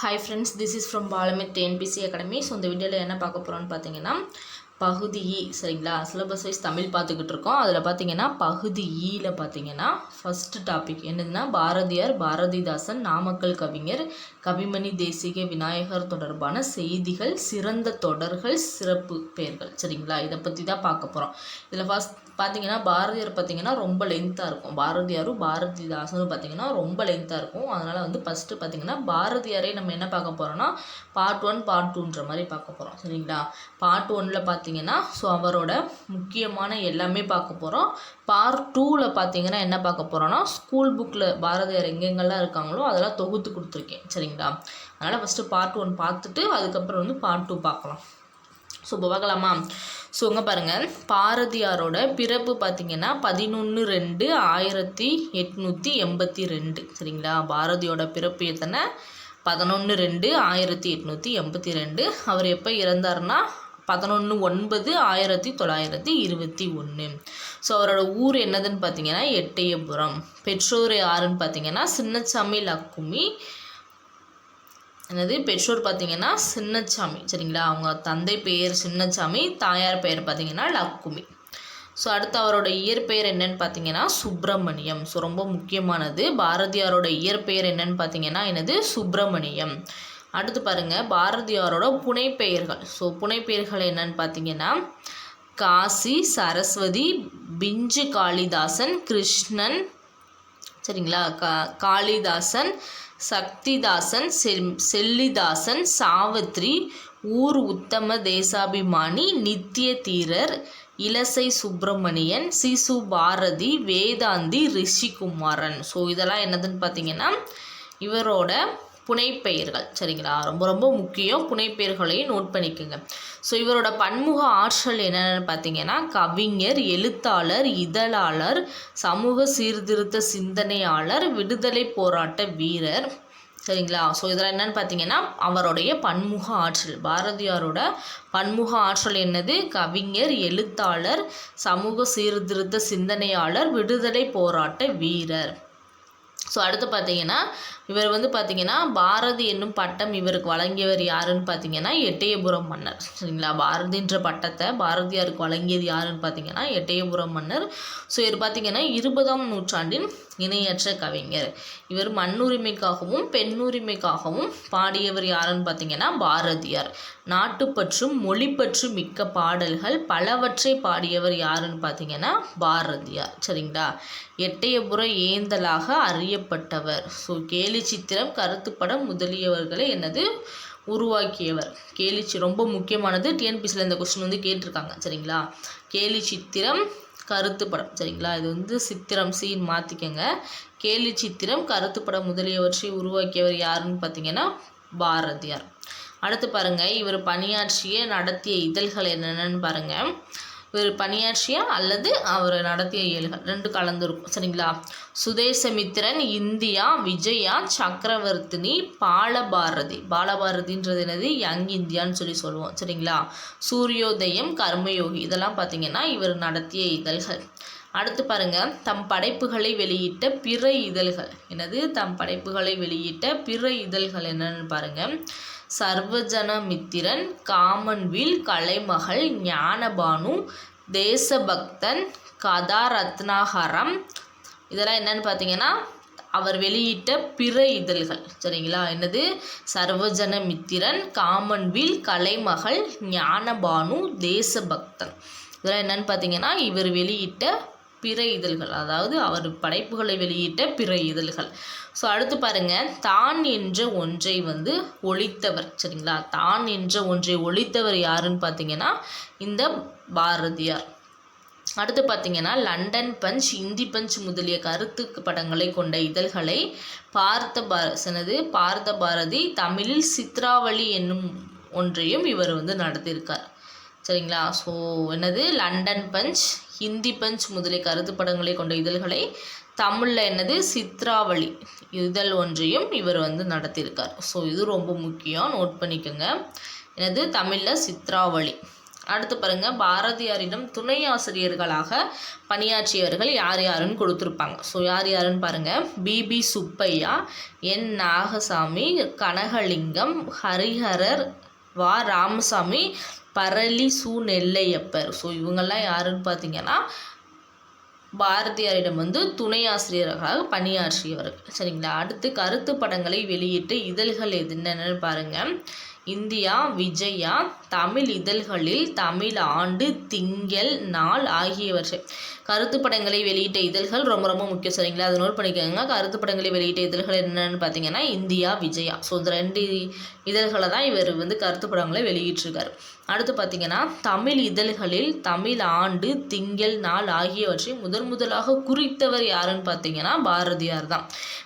Hi friends this is from Balamith TNPSC academy so இந்த வீடியோவில் என்ன பார்க்க போகிறோம்னு பார்த்தீங்கன்னா பகுதி இ சரிங்களா? சிலபஸ் வைஸ் தமிழ் பார்த்துக்கிட்டு இருக்கோம். அதில் பார்த்தீங்கன்னா பகுதி e ஈயில் பார்த்தீங்கன்னா ஃபஸ்ட்டு டாபிக் என்னதுன்னா பாரதியார் பாரதிதாசன் நாமக்கல் கவிஞர் கவிமணி தேசிக விநாயகர் தொடர்பான செய்திகள் சிறந்த தொடர்கள் சிறப்பு பெயர்கள் சரிங்களா? இதை பற்றி தான் பார்க்க போகிறோம் இதில் ஃபஸ்ட் பார்த்தீங்கன்னா பாரதியார் பார்த்தீங்கன்னா ரொம்ப லென்த்தாக இருக்கும். பாரதியாரும் பாரதிதாசனும் பார்த்தீங்கன்னா ரொம்ப லென்த்தாக இருக்கும். அதனால் வந்து ஃபஸ்ட்டு பார்த்தீங்கன்னா பாரதியாரே நம்ம என்ன பார்க்க போகிறோம்னா பார்ட் ஒன் பார்ட் டூன்ற மாதிரி பார்க்க போகிறோம் சரிங்களா? பார்ட் ஒன்னில் பார்த்தீங்கன்னா ஸோ அவரோட முக்கியமான எல்லாமே பார்க்க போகிறோம் பார்ட் டூவில் பார்த்தீங்கன்னா என்ன பார்க்க போகிறோன்னா ஸ்கூல் புக்கில் பாரதியார் எங்கெங்கெல்லாம் இருக்காங்களோ அதெல்லாம் தொகுத்து கொடுத்துருக்கேன். சரிங்களா? அதனால் ஃபஸ்ட்டு பார்ட் ஒன் பார்த்துட்டு அதுக்கப்புறம் வந்து பார்ட் டூ பார்க்கலாம். ஸோ இப்போ பார்க்கலாமா ஸோ இங்கே பாருங்கள் பாரதியாரோட பிறப்பு பார்த்திங்கன்னா பதினொன்று ரெண்டு ஆயிரத்தி எட்நூற்றி எண்பத்தி ரெண்டு. சரிங்களா? பாரதியோட பிறப்பு எத்தனை? பதினொன்று ரெண்டு ஆயிரத்தி எட்நூற்றி எண்பத்தி ரெண்டு. அவர் எப்போ இறந்தார்னா பதினொன்று ஒன்பது ஆயிரத்தி தொள்ளாயிரத்தி இருபத்தி ஒன்று ஸோ அவரோட ஊர் என்னதுன்னு பார்த்தீங்கன்னா எட்டயபுரம். பெற்றோர் யாருன்னு பார்த்தீங்கன்னா சின்னச்சாமி லக்குமி என்னது? பெற்றோர் பார்த்தீங்கன்னா சின்னச்சாமி. சரிங்களா? அவங்க தந்தை பெயர் சின்னச்சாமி தாயார் பெயர் பார்த்தீங்கன்னா லக்குமி. ஸோ அடுத்து அவரோட இயற்பெயர் என்னன்னு பார்த்தீங்கன்னா சுப்பிரமணியம். ஸோ ரொம்ப முக்கியமானது. பாரதியாரோட இயற்பெயர் என்னன்னு பார்த்தீங்கன்னா என்னது? சுப்பிரமணியம். அடுத்து பாருங்கள் பாரதியாரோட புனைப்பெயர்கள். ஸோ புனைப்பெயர்கள் என்னன்னு பார்த்தீங்கன்னா காசி சரஸ்வதி பிஞ்சு காளிதாசன் கிருஷ்ணன் சரிங்களா? கா காளிதாசன் சக்திதாசன் செல் செல்லிதாசன் சாவித்ரி ஊர் உத்தம தேசாபிமானி நித்திய தீரர் இலசை சுப்பிரமணியன் சிசு பாரதி வேதாந்தி ரிஷிகுமாரன். ஸோ இதெல்லாம் என்னதுன்னு பார்த்தீங்கன்னா இவரோட புனைப்பெயர்கள். சரிங்களா? ரொம்ப ரொம்ப முக்கியம். புனைப்பெயர்களையும் நோட் பண்ணிக்கோங்க. ஸோ இவரோட பன்முக ஆற்றல் என்னென்னு பார்த்தீங்கன்னா கவிஞர் எழுத்தாளர் இதழாளர் சமூக சீர்திருத்த சிந்தனையாளர் விடுதலை போராட்ட வீரர். சரிங்களா? ஸோ இதில் என்னென்னு பார்த்தீங்கன்னா அவருடைய பன்முக ஆற்றல். பாரதியாரோட பன்முக ஆற்றல் என்னது? கவிஞர் எழுத்தாளர் சமூக சீர்திருத்த சிந்தனையாளர் விடுதலை போராட்ட வீரர். ஸோ அடுத்து பார்த்தீங்கன்னா இவர் வந்து பார்த்தீங்கன்னா பாரதி என்னும் பட்டம் இவருக்கு வழங்கியவர் யாருன்னு பார்த்தீங்கன்னா எட்டயபுரம் மன்னர். சரிங்களா? பாரதின்ற பட்டத்தை பாரதியாருக்கு வழங்கியது யாருன்னு பார்த்தீங்கன்னா எட்டயபுரம் மன்னர். ஸோ இவர் பார்த்தீங்கன்னா இருபதாம் நூற்றாண்டின் இணையற்ற கவிஞர். இவர் மண்ணுரிமைக்காகவும் பெண்ணுரிமைக்காகவும் பாடியவர் யாருன்னு பார்த்தீங்கன்னா பாரதியார். நாட்டுப்பற்றும் மொழிப்பற்றும் மிக்க பாடல்கள் பலவற்றை பாடியவர் யாருன்னு பார்த்தீங்கன்னா பாரதியார். சரிங்களா? எட்டயபுர ஏந்தலாக அறியப்பட்டவர். ஸோ கேலி சித்திரம் கருத்துப்படம் முதலியவர்களை என்னது உருவாக்கியவர். கேலிச்சி ரொம்ப முக்கியமானது. டிஎன்பிசியில் இந்த கொஸ்டின் வந்து கேட்டிருக்காங்க. சரிங்களா? கேலி சித்திரம் கருத்து படம் சரிங்களா? இது வந்து சித்திரம் சீன் மாற்றிக்கங்க கேலி சித்திரம் கருத்து படம் முதலியவற்றை உருவாக்கியவர் யாருன்னு பார்த்தீங்கன்னா பாரதியார். அடுத்து பாருங்கள் இவர் பணியாற்றிய நடத்திய இதழ்கள் என்னென்னு பாருங்கள் பணியாற்றிய அல்லது அவர் நடத்திய ஏழுகள்? ரெண்டு கலந்துருக்கும். சரிங்களா? சுதேசமித்திரன் இந்தியா விஜயா சக்கரவர்த்தினி பாலபாரதி. பாலபாரதின்றது என்னது? யங் இந்தியான்னு சொல்லி சொல்லுவோம். சரிங்களா? சூரியோதயம் கர்மயோகி. இதெல்லாம் பார்த்தீங்கன்னா இவர் நடத்திய இதழ்கள். அடுத்து பாருங்க. தம் படைப்புகளை வெளியிட்ட பிற இதழ்கள். என்னது? தம் படைப்புகளை வெளியிட்ட பிற இதழ்கள் என்னன்னு பாருங்கள் சர்வஜனமித்திரன் காமன்வில் கலைமகள் ஞானபானு தேசபக்தன் கதா ரத்னாகரம் இதெல்லாம் என்னன்னு பார்த்தீங்கன்னா அவர் வெளியிட்ட பிற இதழ்கள். சரிங்களா? என்னது? சர்வஜன மித்திரன் காமன்வில் கலைமகள் ஞானபானு தேசபக்தன். இதெல்லாம் என்னன்னு பார்த்தீங்கன்னா இவர் வெளியிட்ட பிற இதழ்கள் அதாவது அவர் படைப்புகளை வெளியிட்ட பிற இதழ்கள். ஸோ அடுத்து பாருங்க. தான் என்ற ஒன்றை வந்து ஒழித்தவர் சரிங்களா? தான் என்ற ஒன்றை ஒழித்தவர் யாருன்னு பார்த்தீங்கன்னா இந்த பாரதியார். அடுத்து பார்த்தீங்கன்னா லண்டன் பஞ்ச் இந்தி பஞ்ச் முதலிய கருத்து படங்களை கொண்ட இதழ்களை பார்த்த பாரசனது பார்த்த பாரதி தமிழில் சித்ராவளி என்னும் ஒன்றையும் இவர் வந்து நடத்தியிருக்கார். சரிங்களா? ஸோ என்னது? லண்டன் பஞ்ச் ஹிந்தி பஞ்ச் முதலிய கருத்து படங்களை கொண்ட இதழ்களை தமிழில் என்னது? சித்ராவளி இதழ் ஒன்றையும் இவர் வந்து நடத்தியிருக்கார். ஸோ இது ரொம்ப முக்கியம். நோட் பண்ணிக்கோங்க. என்னது? தமிழில் சித்ராவளி. அடுத்து பாருங்கள் பாரதியாரிடம் துணை ஆசிரியர்களாக பணியாற்றியவர்கள் யார் யாருன்னு கொடுத்துருப்பாங்க. ஸோ யார் யாருன்னு பாருங்கள் பிபி சுப்பையா என். நாகசாமி கனகலிங்கம் ஹரிஹரர் வா. ராமசாமி பரளி சு நெல்லையப்பர். ஸோ இவங்கெல்லாம் யாருன்னு பார்த்தீங்கன்னா பாரதியாரிடம் வந்து துணை ஆசிரியர்களாக பணியாற்றியவர்கள் சரிங்களா? அடுத்து கருத்து படங்களை வெளியிட்டு இதழ்கள் எது என்னென்னு பாருங்கள் இந்தியா விஜயா தமிழ் இதழ்களில் தமிழ் ஆண்டு திங்கள் நாள் ஆகியவற்றை. கருத்து படங்களை வெளியிட்ட இதழ்கள் ரொம்ப ரொம்ப முக்கியம் சரிங்களா? அதை நோட் பண்ணிக்கோங்க. கருத்து படங்களை வெளியிட்ட இதழ்கள் என்னென்னு பார்த்தீங்கன்னா இந்தியா விஜயா. ஸோ இந்த ரெண்டு இதழ்களை தான் இவர் வந்து கருத்து படங்களை வெளியிட்டிருக்காரு. அடுத்து பார்த்தீங்கன்னா தமிழ் இதழ்களில் தமிழ் ஆண்டு திங்கள் நாள் ஆகியவற்றை முதன் முதலாக குறித்தவர் யாருன்னு பார்த்தீங்கன்னா பாரதியார் தான்.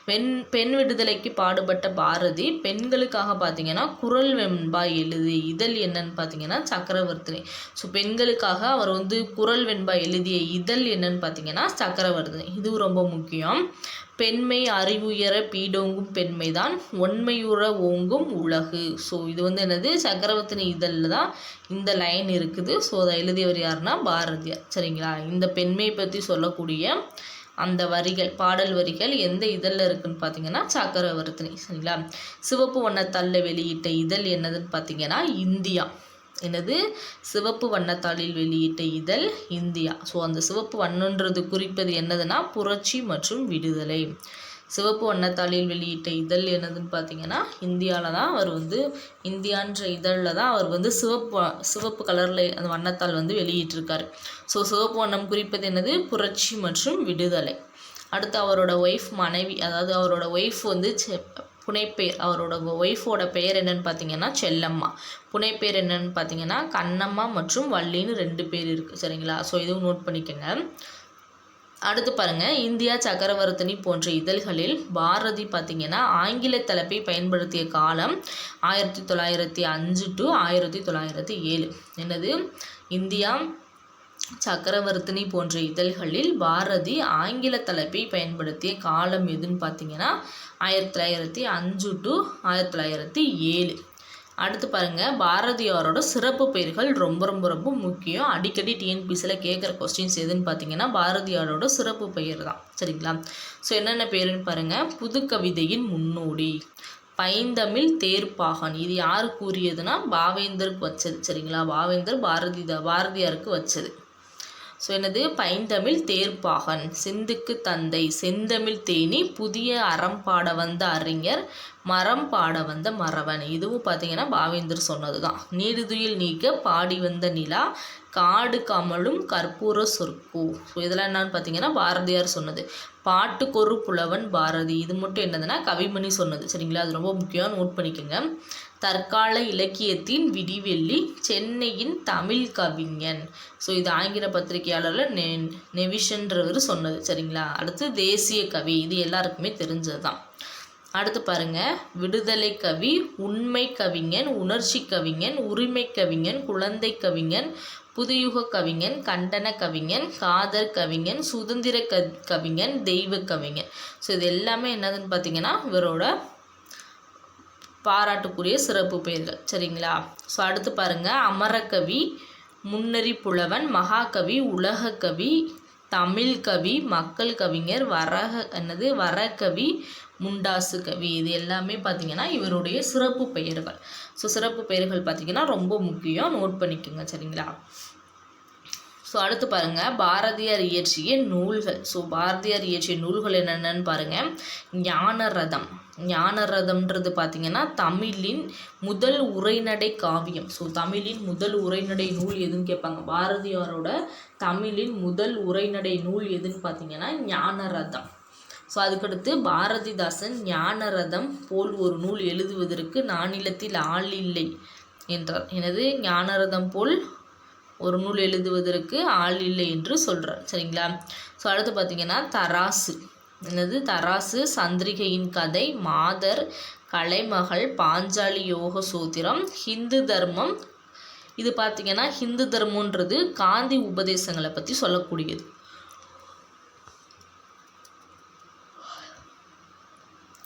பெண் பெண் விடுதலைக்கு பாடுபட்ட பாரதி பெண்களுக்காக பார்த்தீங்கன்னா குரல் வெண்பா எழுதி இதழ் என்னன்னு பார்த்தீங்கன்னா சக்கரவர்த்தினி. ஸோ பெண்களுக்காக அவர் வந்து குரல் வெண்பா எழுதிய இதழ் என்னன்னு பார்த்தீங்கன்னா சக்கரவர்த்தினி இதுவும் ரொம்ப முக்கியம். பெண்மை அறிவுயர பீடோங்கும் பெண்மை தான். ஒன்மையுற ஓங்கும் உலகு. ஸோ இது வந்து என்னது? சக்கரவர்த்தினி இதழில் தான் இந்த லைன் இருக்குது. ஸோ அதை எழுதியவர் யாருன்னா? பாரதியார். சரிங்களா? இந்த பெண்மை பற்றி சொல்லக்கூடிய அந்த வரிகள் பாடல் வரிகள் எந்த இதழில் இருக்குன்னு பார்த்தீங்கன்னா சக்கரவர்த்தினி. சரிங்களா? சிவப்பு வண்ணத்தாளில் வெளியிட்ட இதழ் என்னதுன்னு பார்த்தீங்கன்னா இந்தியா. என்னது சிவப்பு வண்ணத்தாளில் வெளியிட்ட இதழ் இந்தியா. ஸோ அந்த சிவப்பு வண்ணன்றது குறிப்பது என்னதுன்னா புரட்சி மற்றும் விடுதலை. சிவப்பு வண்ணத்தாளில் வெளியிட்ட இதழ் என்னதுன்னு பார்த்தீங்கன்னா இந்தியாவில் தான் அவர் வந்து இந்தியான்ற இதழில் தான் அவர் வந்து சிவப்பு சிவப்பு கலரில் அந்த வண்ணத்தால் வந்து வெளியிட்டிருக்காரு. ஸோ சிவப்பு வண்ணம் குறிப்பது என்னது? புரட்சி மற்றும் விடுதலை. அடுத்து அவரோட ஒய்ஃப் மனைவி அதாவது அவரோட ஒய்ஃப் வந்து புனைப்பேர் அவரோட ஒய்ஃபோட பெயர் என்னன்னு பார்த்தீங்கன்னா செல்லம்மா. புனைப்பேர் என்னன்னு பார்த்தீங்கன்னா கண்ணம்மா மற்றும் வள்ளின்னு ரெண்டு பேர் இருக்குது சரிங்களா? ஸோ இதுவும் நோட் பண்ணிக்கோங்க. அடுத்து பாருங்க. இந்தியா சக்கரவர்த்தினி போன்ற இதழ்களில் பாரதி பார்த்திங்கன்னா ஆங்கில தலைப்பை பயன்படுத்திய காலம் ஆயிரத்தி தொள்ளாயிரத்தி அஞ்சு டு ஆயிரத்தி தொள்ளாயிரத்தி ஏழு. என்னது? இந்தியா சக்கரவர்த்தினி போன்ற இதழ்களில் பாரதி ஆங்கில தலைப்பை பயன்படுத்திய காலம் எதுன்னு பார்த்தீங்கன்னா ஆயிரத்தி தொள்ளாயிரத்தி அஞ்சு டு ஆயிரத்தி தொள்ளாயிரத்தி ஏழு. அடுத்து பாருங்கள் பாரதியாரோட சிறப்பு பெயர்கள் ரொம்ப ரொம்ப ரொம்ப முக்கியம். அடிக்கடி டிஎன்பிசியில் கேட்குற கொஸ்டின்ஸ் எதுன்னு பார்த்தீங்கன்னா பாரதியாரோட சிறப்பு பெயர் தான். சரிங்களா? ஸோ என்னென்ன பேருன்னு பாருங்கள் புது கவிதையின் முன்னோடி. பைந்தமிழ் தேர்ப்பாகன். இது யார் கூறியதுன்னா பாவேந்தருக்கு வச்சது. சரிங்களா? பாவேந்தர் பாரதி பாரதியாருக்கு வச்சது. ஸோ என்னது? பைந்தமிழ் தேர்ப்பாகன் செந்துக்கு தந்தை செந்தமிழ் தேனி புதிய அறம் பாட வந்த அறிஞர் மரம் பாட வந்த மறவன் இதுவும் பார்த்தீங்கன்னா பாவேந்தர் சொன்னது தான் நீடுதுயில் நீக்க பாடி வந்த நிலா காடு கமலும் கற்பூர சொற்கு ஸோ இதெல்லாம் என்னன்னு பார்த்தீங்கன்னா பாரதியார் சொன்னது. பாட்டுக்கொரு புலவன் பாரதி. இது மட்டும் என்னதுன்னா கவிமணி சொன்னது. சரிங்களா? அது ரொம்ப முக்கியம் நோட் பண்ணிக்கோங்க. தற்கால இலக்கியத்தின் விடிவெள்ளி சென்னையின் தமிழ் கவிஞன். ஸோ இது ஆங்கில பத்திரிகையாளரில் நெ நெவிஷன்றவர் சொன்னது சரிங்களா? அடுத்து தேசிய கவி இது எல்லாருக்குமே தெரிஞ்சது தான் அடுத்து பாருங்க. விடுதலை கவி உண்மை கவிஞன் உணர்ச்சி கவிஞன் உரிமை கவிஞன் குழந்தை கவிஞன் புதுயுக கவிஞன் கண்டன கவிஞன் காதர் கவிஞன் சுதந்திர க கவிஞன் தெய்வ கவிஞன். ஸோ இது எல்லாமே என்னதுன்னு பார்த்தீங்கன்னா இவரோட பாராட்டுக்குரிய சிறப்பு பெயர்கள் சரிங்களா? ஸோ அடுத்து பாருங்கள் அமரக்கவி முன்னறி புலவன் மகாகவி உலகக்கவி தமிழ் கவி மக்கள் கவிஞர் வரக என்னது? வரகவி முண்டாசு கவி. இது எல்லாமே பார்த்திங்கன்னா இவருடைய சிறப்பு பெயர்கள். ஸோ சிறப்பு பெயர்கள் பார்த்திங்கன்னா ரொம்ப முக்கியம். நோட் பண்ணிக்கோங்க. சரிங்களா? ஸோ அடுத்து பாருங்கள் பாரதியார் இயற்றிய நூல்கள். ஸோ பாரதியார் இயற்றிய நூல்கள் என்னென்னு பாருங்கள் ஞான ரதம் ஞானரதம்ன்றது பார்த்தீங்கன்னா பார்த்திங்கன்னா தமிழின் முதல் உரைநடை காவியம். ஸோ தமிழின் முதல் உரைநடை நூல் எதுன்னு கேட்பாங்க? பாரதியாரோட தமிழின் முதல் உரைநடை நூல் எதுன்னு பார்த்தீங்கன்னா ஞான ரதம் ஸோ அதுக்கடுத்து பாரதிதாசன் ஞானரதம் போல் ஒரு நூல் எழுதுவதற்கு நானிலத்தில் ஆள் இல்லை என்றார். எனது ஞானரதம் போல் ஒரு நூல் எழுதுவதற்கு ஆள் இல்லை என்று சொல்கிறார் சரிங்களா? ஸோ அடுத்து பார்த்திங்கன்னா தராசு. என்னது? தராசு சந்திரிகையின் கதை மாதர் கலைமகள் பாஞ்சாலி யோக சூத்திரம் ஹிந்து தர்மம். இது பார்த்திங்கன்னா ஹிந்து தர்மன்றது காந்தி உபதேசங்களை பற்றி சொல்லக்கூடியது.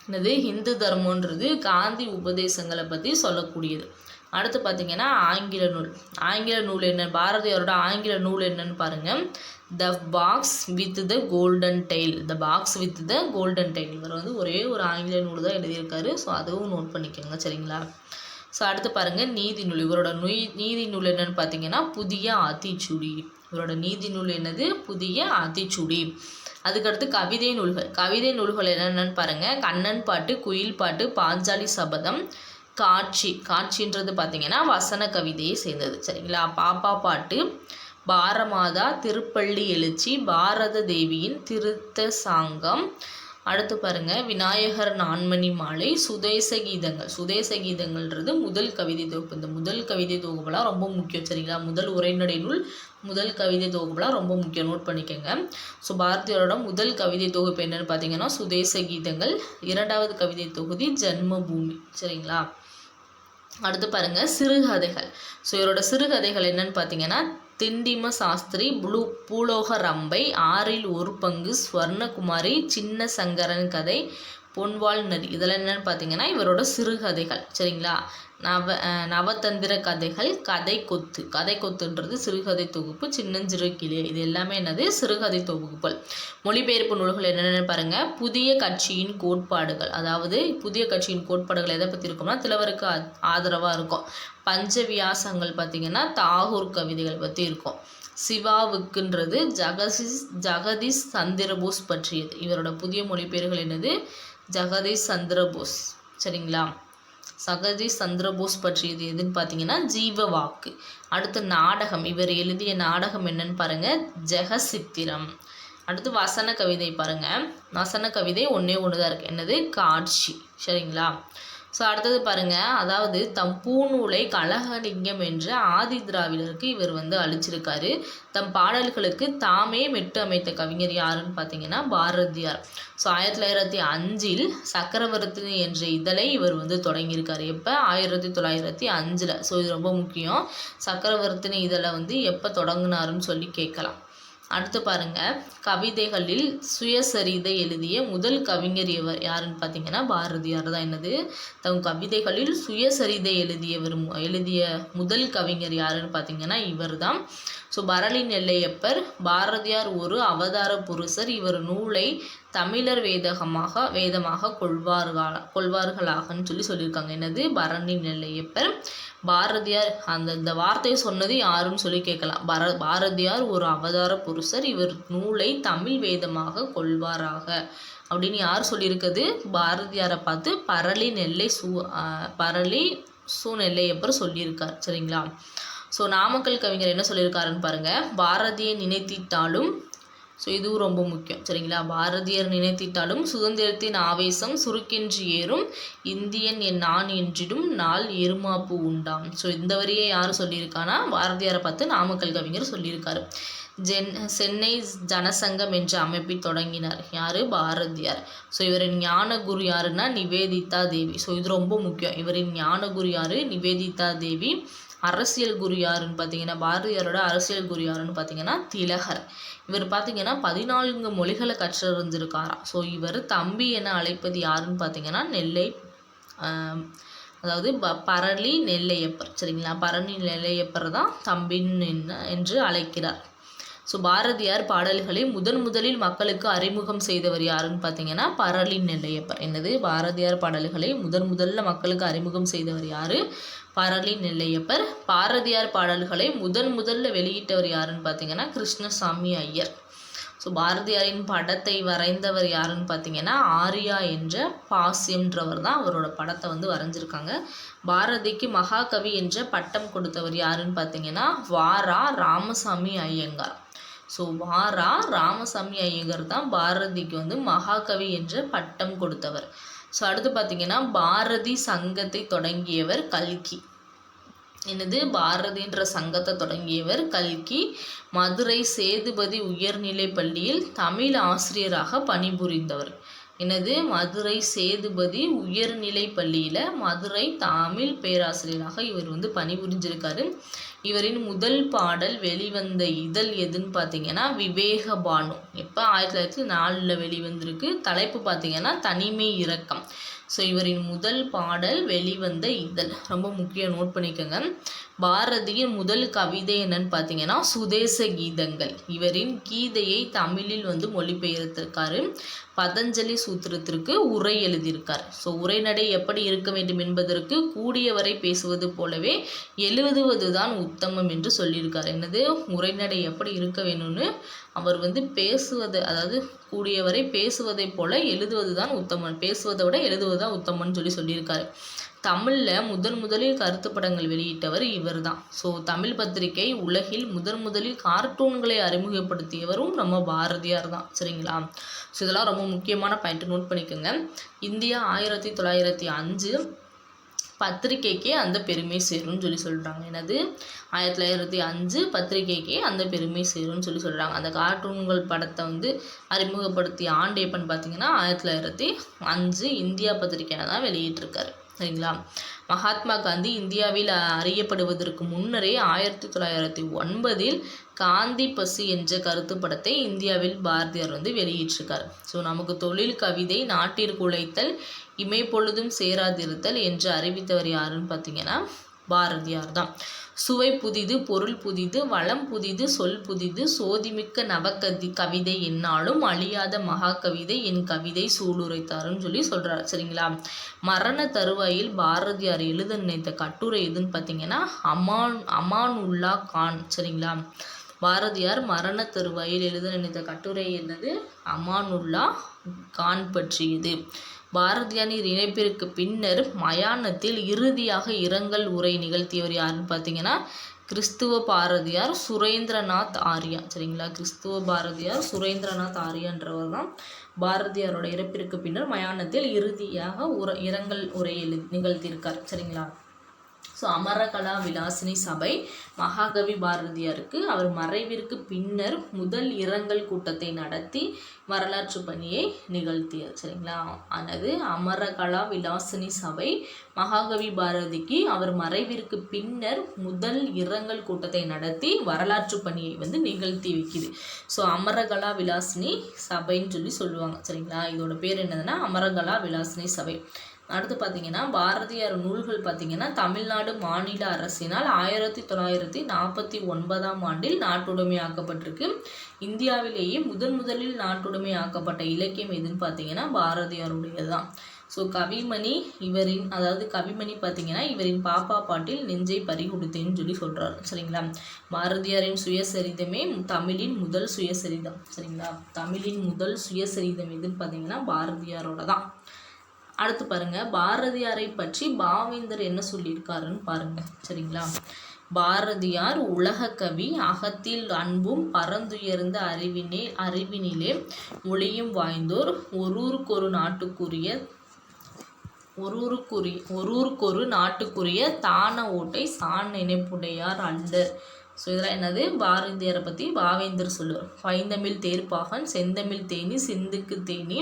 என்னது? ஹிந்து தர்மன்றது காந்தி உபதேசங்களை பற்றி சொல்லக்கூடியது. அடுத்து பார்த்திங்கன்னா ஆங்கில நூல். ஆங்கில நூல் என்ன? பாரதியாரோட ஆங்கில நூல் என்னன்னு பாருங்க. The box with the golden tile the box with the golden tile இவர் வந்து ஒரே ஒரு ஆங்கில நூல் தான் எழுதியிருக்காரு. ஸோ அதுவும் நோட் பண்ணிக்கோங்க சரிங்களா? ஸோ அடுத்து பாருங்கள் நீதி நூல். இவரோட நுய் நீதி நூல் என்னன்னு பார்த்தீங்கன்னா புதிய ஆத்திச்சூடி. இவரோட நீதி நூல் என்னது? புதிய ஆத்திச்சூடி. அதுக்கடுத்து கவிதை நூல்கள். கவிதை நூல்கள் என்னென்னு பாருங்கள் கண்ணன் பாட்டு குயில் பாட்டு பாஞ்சாலி சபதம் காட்சி. காட்சின்றது பார்த்தீங்கன்னா வசன கவிதையை சேர்ந்தது. சரிங்களா? பாப்பா பாட்டு பாரமாதா திருப்பள்ளி எழுச்சி பாரத தேவியின் திருத்த சாங்கம் அடுத்து பாருங்க விநாயகர் நான்மணி மாலை சுதேச கீதங்கள். சுதேச கீதங்கள்ன்றது முதல் கவிதை தொகுப்பு. இந்த முதல் கவிதை தொகுப்புலாம் ரொம்ப முக்கியம் சரிங்களா? முதல் உரைநடை நூல் முதல் கவிதை தொகுப்புலாம் ரொம்ப முக்கியம். நோட் பண்ணிக்கோங்க. ஸோ பாரதியாரோட முதல் கவிதை தொகுப்பு என்னன்னு பார்த்தீங்கன்னா சுதேச கீதங்கள். இரண்டாவது கவிதை தொகுதி ஜென்மபூமி. சரிங்களா? அடுத்து பாருங்க சிறுகதைகள். ஸோ இவரோட சிறுகதைகள் என்னன்னு பார்த்தீங்கன்னா திண்டிம சாஸ்திரி புளு பூலோக ரம்பை ஆறில் ஒரு பங்கு ஸ்வர்ணகுமாரி சின்ன சங்கரன் கதை பொன்வாள் நரி இதெல்லாம் என்னன்னு பார்த்தீங்கன்னா இவரோட சிறுகதைகள் சரிங்களா? நவ நவதந்திர கதைகள் கதை கொத்து. கதை கொத்துன்றது சிறுகதை தொகுப்பு சின்னஞ்சிறு கிளி. இது எல்லாமே என்னது? சிறுகதை தொகுப்புகள். மொழிபெயர்ப்பு நூல்கள் என்னென்னு பாருங்கள் புதிய கட்சியின் கோட்பாடுகள். அதாவது புதிய கட்சியின் கோட்பாடுகள் எதை பற்றி இருக்கும்னா திலவருக்கு ஆதரவாக இருக்கும். பஞ்சவியாசங்கள் பார்த்திங்கன்னா தாகூர் கவிதைகள் பற்றி இருக்கும். சிவாவுக்குன்றது ஜகதீஷ் ஜகதீஷ் சந்திரபோஸ் பற்றியது. இவரோட புதிய மொழிபெயர்கள் என்னது? ஜகதீஷ் சந்திரபோஸ். சரிங்களா? சகஜி சந்திரபோஸ் பற்றியது எதுன்னு பார்த்தீங்கன்னா ஜீவ வாக்கு அடுத்து நாடகம். இவர் எழுதிய நாடகம் என்னன்னு பாருங்க. ஜெகசித்திரம். அடுத்து வசன கவிதை பாருங்க. வசன கவிதை ஒன்றே ஒன்று தான் இருக்குது என்னது? காட்சி. சரிங்களா? ஸோ அடுத்தது பாருங்கள் அதாவது தம் பூநூலை கலகலிங்கம் என்ற ஆதி திராவிடருக்கு இவர் வந்து அழிச்சிருக்காரு தம் பாடல்களுக்கு தாமே மெட்டு அமைத்த கவிஞர் யாருன்னு பார்த்தீங்கன்னா பாரதியார். ஸோ ஆயிரத்தி தொள்ளாயிரத்தி அஞ்சில் சக்கரவர்த்தி என்ற இதழை இவர் வந்து தொடங்கியிருக்காரு. எப்போ? ஆயிரத்தி தொள்ளாயிரத்தி அஞ்சில். ஸோ இது ரொம்ப முக்கியம். சக்கரவர்த்தினி இதழை வந்து எப்போ தொடங்கினாருன்னு சொல்லி கேட்கலாம். அடுத்து பாருங்க. கவிதைகளில் சுயசரிதை எழுதிய முதல் கவிஞர் இவர் யாருன்னு பார்த்தீங்கன்னா பாரதியார் தான் என்னது? தம் கவிதைகளில் சுயசரிதை எழுதியவர் மு- எழுதிய முதல் கவிஞர் யாருன்னு பார்த்தீங்கன்னா இவர் தான் ஸோ பரளி நெல்லையப்பர் பாரதியார் ஒரு அவதார புருஷர். இவர் நூலை தமிழர் வேதகமாக வேதமாக கொள்வார்களா கொள்வார்களாகன்னு சொல்லி சொல்லியிருக்காங்க. என்னது? பரணி நெல்லையப்பர். பாரதியார் அந்த இந்த வார்த்தையை சொன்னது யாருன்னு சொல்லி கேட்கலாம். பர பாரதியார் ஒரு அவதார புருஷர். இவர் நூலை தமிழ் வேதமாக கொள்வாராக. அப்படின்னு யார் சொல்லியிருக்குது? பாரதியாரை பார்த்து பரளி நெல்லை சூ பரளி சு நெல்லையப்பர் சொல்லியிருக்கார். சரிங்களா? ஸோ நாமக்கல் கவிஞர் என்ன சொல்லியிருக்காருன்னு பாருங்கள் பாரதியை நினைத்திட்டாலும் ஸோ இதுவும் ரொம்ப முக்கியம். சரிங்களா? பாரதியர் நினைத்திட்டாலும் சுதந்திரத்தின் ஆவேசம் சுருக்கென்று ஏறும். இந்தியன் என் நான் என்றிடும் நாள் எருமாப்பு உண்டாம். ஸோ இந்த வரியை யார் சொல்லியிருக்கானா? பாரதியாரை பார்த்து நாமக்கல் கவிஞர் சொல்லியிருக்காரு. ஜென் சென்னை ஜனசங்கம் என்ற அமைப்பை தொடங்கினார். யார்? பாரதியார். ஸோ இவரின் ஞான குரு யாருன்னா நிவேதிதா தேவி. ஸோ இது ரொம்ப முக்கியம். இவரின் ஞான குரு யாரு? நிவேதிதா தேவி. அரசியல் குரு யாருன்னு பார்த்தீங்கன்னா பாரதியாரோட அரசியல் குரு யாருன்னு பார்த்தீங்கன்னா திலகர். இவர் பார்த்தீங்கன்னா பதினான்கு மொழிகளை கற்றிருந்திருக்காராம் ஸோ இவர் தம்பி என அழைப்பது யாருன்னு பார்த்தீங்கன்னா நெல்லை அதாவது ப பரளி நெல்லையப்பர். சரிங்களா? பரணி நெல்லையப்பர் தான் தம்பின்னு என்ன- என்று அழைக்கிறார். ஸோ பாரதியார் பாடல்களை முதன் முதலில் மக்களுக்கு அறிமுகம் செய்தவர் யாருன்னு பார்த்தீங்கன்னா பரளி நெல்லையப்பர். என்னது? பாரதியார் பாடல்களை முதன் முதல்ல மக்களுக்கு அறிமுகம் செய்தவர் யாரு? பரளி நெல்லையப்பர் பாரதியார் பாடல்களை முதன் முதல்ல வெளியிட்டவர் யாருன்னு பார்த்தீங்கன்னா கிருஷ்ணசாமி ஐயர். ஸோ பாரதியாரின் படத்தை வரைந்தவர் யாருன்னு பார்த்தீங்கன்னா ஆர்யா என்ற பாசியம்ன்றவர் தான் அவரோட படத்தை வந்து வரைஞ்சிருக்காங்க. பாரதிக்கு மகாகவி என்ற பட்டம் கொடுத்தவர் யாருன்னு பார்த்தீங்கன்னா வாரா ராமசாமி ஐயங்கார். ஸோ வாரா ராமசாமி ஐயங்கார் தான் பாரதிக்கு வந்து மகாகவி என்ற பட்டம் கொடுத்தவர். ஸோ அடுத்து பார்த்தீங்கன்னா பாரதி சங்கத்தை தொடங்கியவர் கல்கி. என்னது? பாரதின்ற சங்கத்தை தொடங்கியவர் கல்கி. மதுரை சேதுபதி உயர்நிலை பள்ளியில் தமிழ் ஆசிரியராக பணிபுரிந்தவர். எனது மதுரை சேதுபதி உயர்நிலை பள்ளியில் மதுரை தமிழ் பேராசிரியராக இவர் வந்து பணிபுரிஞ்சிருக்காரு. இவரின் முதல் பாடல் வெளிவந்த இதழ் எதுன்னு பார்த்தீங்கன்னா விவேக பானு எப்போ ஆயிரத்தி தொள்ளாயிரத்தி நாலில் வெளிவந்திருக்கு. தலைப்பு பார்த்தீங்கன்னா தனிமை இரக்கம். ஸோ இவரின் முதல் பாடல் வெளிவந்த இதழ். ரொம்ப முக்கியம் நோட் பண்ணிக்கோங்க. பாரதியின் முதல் கவிதை என்னன்னு பார்த்தீங்கன்னா சுதேச கீதங்கள். இவரின் கீதையை தமிழில் வந்து மொழிபெயர்த்திருக்காரு. பதஞ்சலி சூத்திரத்திற்கு உரை எழுதியிருக்கார். ஸோ உரைநடை எப்படி இருக்க வேண்டும் என்பதற்கு கூடியவரை பேசுவது போலவே எழுதுவது தான் உத்தமம் என்று சொல்லியிருக்கார். என்னது? உரைநடை எப்படி இருக்க வேணும்னு அவர் வந்து பேசுவது அதாவது கூடியவரை பேசுவதைப் போல எழுதுவது தான் உத்தமன் பேசுவதை விட எழுதுவது தான் உத்தமன் சொல்லி சொல்லியிருக்காரு. தமிழில் முதன் முதலில் கருத்து படங்கள் வெளியிட்டவர் இவர் தான் ஸோ தமிழ் பத்திரிகை உலகில் முதன் முதலில் கார்ட்டூன்களை அறிமுகப்படுத்தியவரும் நம்ம பாரதியார் தான் சரிங்களா? ஸோ இதெல்லாம் ரொம்ப முக்கியமான பாயிண்ட். நோட் பண்ணிக்கோங்க. இந்தியா ஆயிரத்தி தொள்ளாயிரத்தி அஞ்சு பத்திரிகைக்கே அந்த பெருமை சேரும்னு சொல்லி சொல்கிறாங்க எனது ஆயிரத்தி தொள்ளாயிரத்தி அஞ்சு பத்திரிகைக்கே அந்த பெருமை சேரும்னு சொல்லி சொல்கிறாங்க அந்த கார்ட்டூன்கள் படத்தை வந்து அறிமுகப்படுத்திய ஆண்டு எப்பன்னு பார்த்தீங்கன்னா ஆயிரத்தி தொள்ளாயிரத்தி அஞ்சு இந்தியா பத்திரிகையில தான் வெளியிட்டிருக்காரு. சரிங்களா? மகாத்மா காந்தி இந்தியாவில் அறியப்படுவதற்கு முன்னரே ஆயிரத்தி தொள்ளாயிரத்தி ஒன்பதில் காந்தி பசு என்ற கருத்து படத்தை இந்தியாவில் பாரதியார் வந்து வெளியிட்டிருக்கார். ஸோ நமக்கு தொழில் கவிதை நாட்டிற்கு உழைத்தல் இமைப்பொழுதும் சேராதிருத்தல் என்று அறிவித்தவர் யாருன்னு பார்த்தீங்கன்னா பாரதியார் தான். சுவை புதிது பொருள் புதிது வளம் புதிது சொல் புதிது சோதிமிக்க நவகதி கவிதை என்னாலும் அழியாத மகா கவிதை என் கவிதை சூளுரைத்தாருன்னு சொல்லி சொல்கிறார் சரிங்களா? மரண தருவாயில் பாரதியார் எழுத நினைத்த கட்டுரை எதுன்னு பார்த்தீங்கன்னா அமான் அமான் உல்லா கான். சரிங்களா? பாரதியார் மரண தருவாயில் எழுத நினைத்த கட்டுரை என்னது? அமானுல்லா கான் பற்றியது. பாரதியாரின் இணைப்பிற்கு பின்னர் மயானத்தில் இறுதியாக இரங்கல் உரை நிகழ்த்தியவர் யாருன்னு பார்த்தீங்கன்னா கிறிஸ்துவ பாரதியார் சுரேந்திரநாத் ஆர்யா. சரிங்களா? கிறிஸ்துவ பாரதியார் சுரேந்திரநாத் ஆர்யான்றவர் தான் பாரதியாரோட இறப்பிற்கு பின்னர் மயானத்தில் இறுதியாக உர இரங்கல் உரை எழு நிகழ்த்தியிருக்கார். சரிங்களா? ஸோ அமரகலா விலாசினி சபை மகாகவி பாரதியாருக்கு அவர் மறைவிற்கு பின்னர் முதல் இரங்கல் கூட்டத்தை நடத்தி வரலாற்று பணியை நிகழ்த்தியது சரிங்களா? அது அமரகலா விலாசினி சபை. மகாகவி பாரதிக்கு அவர் மறைவிற்கு பின்னர் முதல் இரங்கல் கூட்டத்தை நடத்தி வரலாற்று பணியை வந்து நிகழ்த்தி வைக்குது. ஸோ அமரகலா விலாசினி சபைன்னு சொல்லி சொல்லுவாங்க சரிங்களா? இதோட பேர் என்னதுன்னா அமரகலா விலாசினி சபை. அடுத்து பார்த்தீங்கன்னா பாரதியார் நூல்கள் பார்த்தீங்கன்னா தமிழ்நாடு மாநில அரசினால் ஆயிரத்தி தொள்ளாயிரத்தி நாற்பத்தி ஒன்பதாம் ஆண்டில் நாட்டுடைமையாக்கப்பட்டிருக்கு. இந்தியாவிலேயே முதன் முதலில் நாட்டுடைமையாக்கப்பட்ட இலக்கியம் எதுன்னு பார்த்தீங்கன்னா பாரதியாருடையது தான் ஸோ கவிமணி இவரின் அதாவது கவிமணி பார்த்தீங்கன்னா இவரின் பாப்பா பாட்டில் நெஞ்சை பறிகொடுத்தேன்னு சொல்லி சொல்கிறார் சரிங்களா? பாரதியாரின் சுயசரிதமே தமிழின் முதல் சுயசரிதம். சரிங்களா? தமிழின் முதல் சுயசரிதம் எதுன்னு பார்த்தீங்கன்னா பாரதியாரோட தான் அடுத்து பாருங்க பாரதியாரை பற்றி பாவேந்தர் என்ன சொல்லியிருக்காருன்னு பாருங்க சரிங்களா? பாரதியார் உலக கவி அகத்தில் அன்பும் பரந்துயர்ந்த அறிவினே அறிவினிலே ஒளியும் வாய்ந்தோர். ஒருவருக்கொரு நாட்டுக்குரிய ஒரூருக்குரிய ஒரூருக்கொரு நாட்டுக்குரிய தான ஓட்டை சான் நினைப்புடையார் அல்லர் ஸோ இதெல்லாம் என்னது? பாரதியாரை பற்றி பாவேந்தர் சொல்லுவார். பைந்தமிழ் தேர்ப்பாகன் செந்தமிழ் தேனி சிந்துக்கு தேனி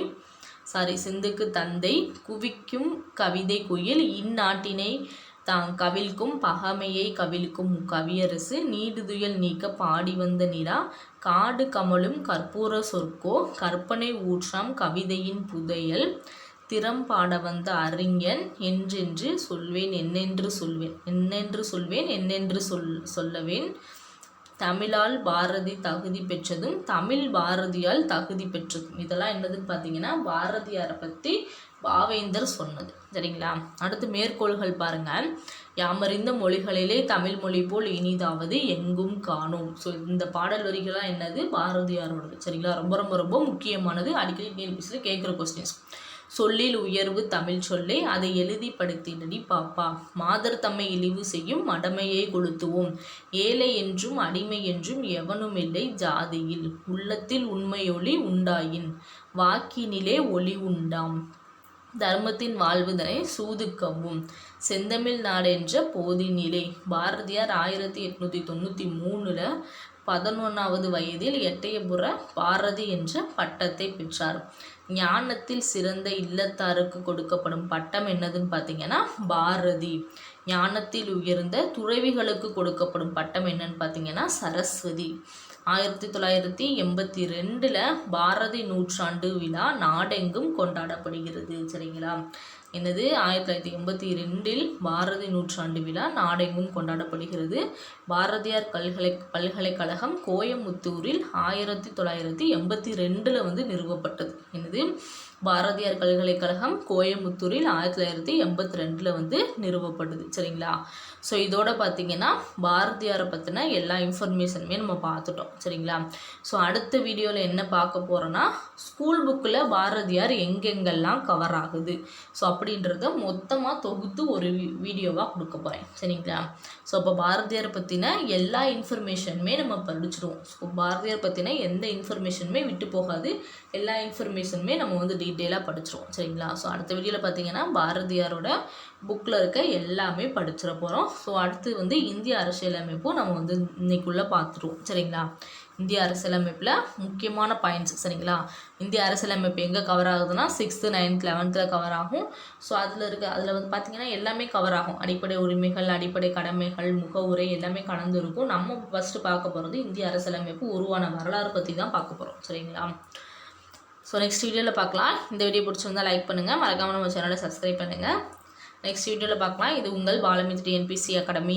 சாரி சிந்துக்கு தந்தை குவிக்கும் கவிதை குயில் இந்நாட்டினை தாங் கவிழ்க்கும் பகமையை கவிழ்க்கும் கவியரசு. நீடுதுயல் நீக்க பாடி வந்த நிலா காடு கமலும் கற்பூர சொற்கோ கற்பனை ஊற்றாம் கவிதையின் புதையல். திறம் பாட வந்த அறிஞன் என்றென்று சொல்வேன் என்னென்று சொல்வேன் என்னென்று சொல்வேன் என்னென்று சொல் சொல்லவேன். தமிழால் பாரதி தகுதி பெற்றதும் தமிழ் பாரதியால் தகுதி பெற்றதும். இதெல்லாம் என்னதுன்னு பார்த்தீங்கன்னா பாரதியாரை பற்றி பாவேந்தர் சொன்னது. சரிங்களா? அடுத்து மேற்கோள்கள் பாருங்கள் யாமறிந்த மொழிகளிலே தமிழ் மொழி போல் இனிதாவது எங்கும் காணும். ஸோ இந்த பாடல் வரிகளாக என்னது? பாரதியாரோடது. சரிங்களா? ரொம்ப ரொம்ப ரொம்ப முக்கியமானது. அடிக்கடி டிஎன்பிசியில் கேட்குற கொஸ்டின்ஸ் சொல்லில் உயர்வு தமிழ் சொல்லை அதை எழுதி படுத்தினடி பாப்பா. மாதர் தம்மை இழிவு செய்யும் மடமையை கொளுத்துவோம். ஏழை என்றும் அடிமை என்றும் எவனுமில்லை ஜாதியில். உள்ளத்தில் உண்மையொளி உண்டாயின். வாக்கினிலே ஒளி உண்டாம். தர்மத்தின் வாழ்வுதனை சூதுக்கவும். செந்தமிழ் நாடென்ற நிலை பாரதியார் ஆயிரத்தி எட்நூற்றி தொண்ணூற்றி மூணில் பதினொன்றாவது வயதில் எட்டயபுர பாரதி என்ற பட்டத்தை பெற்றார். ஞானத்தில் சிறந்த இல்லத்தாருக்கு கொடுக்கப்படும் பட்டம் என்னதுன்னு பார்த்தீங்கன்னா பாரதி. ஞானத்தில் உயர்ந்த துறவிகளுக்கு கொடுக்கப்படும் பட்டம் என்னன்னு பார்த்தீங்கன்னா சரஸ்வதி. ஆயிரத்தி தொள்ளாயிரத்தி எண்பத்தி ரெண்டில் பாரதி நூற்றாண்டு விழா நாடெங்கும் கொண்டாடப்படுகிறது சரிங்களா? என்னது? ஆயிரத்தி தொள்ளாயிரத்தி எண்பத்தி ரெண்டில் பாரதி நூற்றாண்டு விழா நாடெங்கும் கொண்டாடப்படுகிறது. பாரதியார் பல்கலை பல்கலைக்கழகம் கோயமுத்தூரில் ஆயிரத்தி தொள்ளாயிரத்தி எண்பத்தி ரெண்டில் வந்து நிறுவப்பட்டது. என்னது? பாரதியார் பல்கலைக்கழகம் கோயம்புத்தூரில் ஆயிரத்தி தொள்ளாயிரத்தி எண்பத்தி ரெண்டில் வந்து நிறுவப்படுது சரிங்களா? ஸோ இதோட பார்த்தீங்கன்னா பாரதியாரை பற்றின எல்லா இன்ஃபர்மேஷனுமே நம்ம பார்த்துட்டோம் சரிங்களா? ஸோ அடுத்த வீடியோவில் என்ன பார்க்க போகிறோன்னா ஸ்கூல் புக்கில் பாரதியார் எங்கெங்கெல்லாம் கவர் ஆகுது? ஸோ அப்படின்றத மொத்தமாக தொகுத்து ஒரு வீடியோவாக கொடுக்க போகிறேன் சரிங்களா? ஸோ அப்போ பாரதியார் பற்றின எல்லா இன்ஃபர்மேஷனுமே நம்ம படிச்சிருவோம். ஸோ பாரதியார் பற்றின எந்த இன்ஃபர்மேஷனுமே விட்டு போகாது. எல்லா இன்ஃபர்மேஷனுமே நம்ம வந்து டீட்டெயிலாக படிச்சிருவோம் சரிங்களா? ஸோ அடுத்த வீடியோவில் பார்த்தீங்கன்னா பாரதியாரோட புக்கில் இருக்க எல்லாமே படிச்சிட போகிறோம் ஸோ அடுத்து வந்து இந்திய அரசியலமைப்பும் நம்ம வந்து இன்னைக்குள்ளே பார்த்துருவோம் சரிங்களா? இந்திய அரசியலமைப்பில் முக்கியமான பாயிண்ட்ஸ் சரிங்களா? இந்திய அரசியலமைப்பு எங்கே கவர் ஆகுதுன்னா சிக்ஸ்த்து நைன்த் லெவன்த்தில் கவர் ஆகும். ஸோ அதில் இருக்க அதில் வந்து பார்த்திங்கன்னா எல்லாமே கவர் ஆகும். அடிப்படை உரிமைகள் அடிப்படை கடமைகள் முகவுரை எல்லாமே கலந்து இருக்கும் நம்ம ஃபஸ்ட்டு பார்க்க போகிறது இந்திய அரசியலமைப்பு உருவான வரலாறு பற்றி தான் பார்க்க போகிறோம் சரிங்களா? ஸோ நெக்ஸ்ட் வீடியோவில் பார்க்கலாம். இந்த வீடியோ பிடிச்சிருந்தால் லைக் பண்ணுங்கள் மறக்காமல் நம்ம சேனலை சப்ஸ்கிரைப் பண்ணுங்கள் நெக்ஸ்ட் வீடியோவில் பார்க்கலாம். இது உங்கள் பாலமித்ரி என்பிசி அகாடமி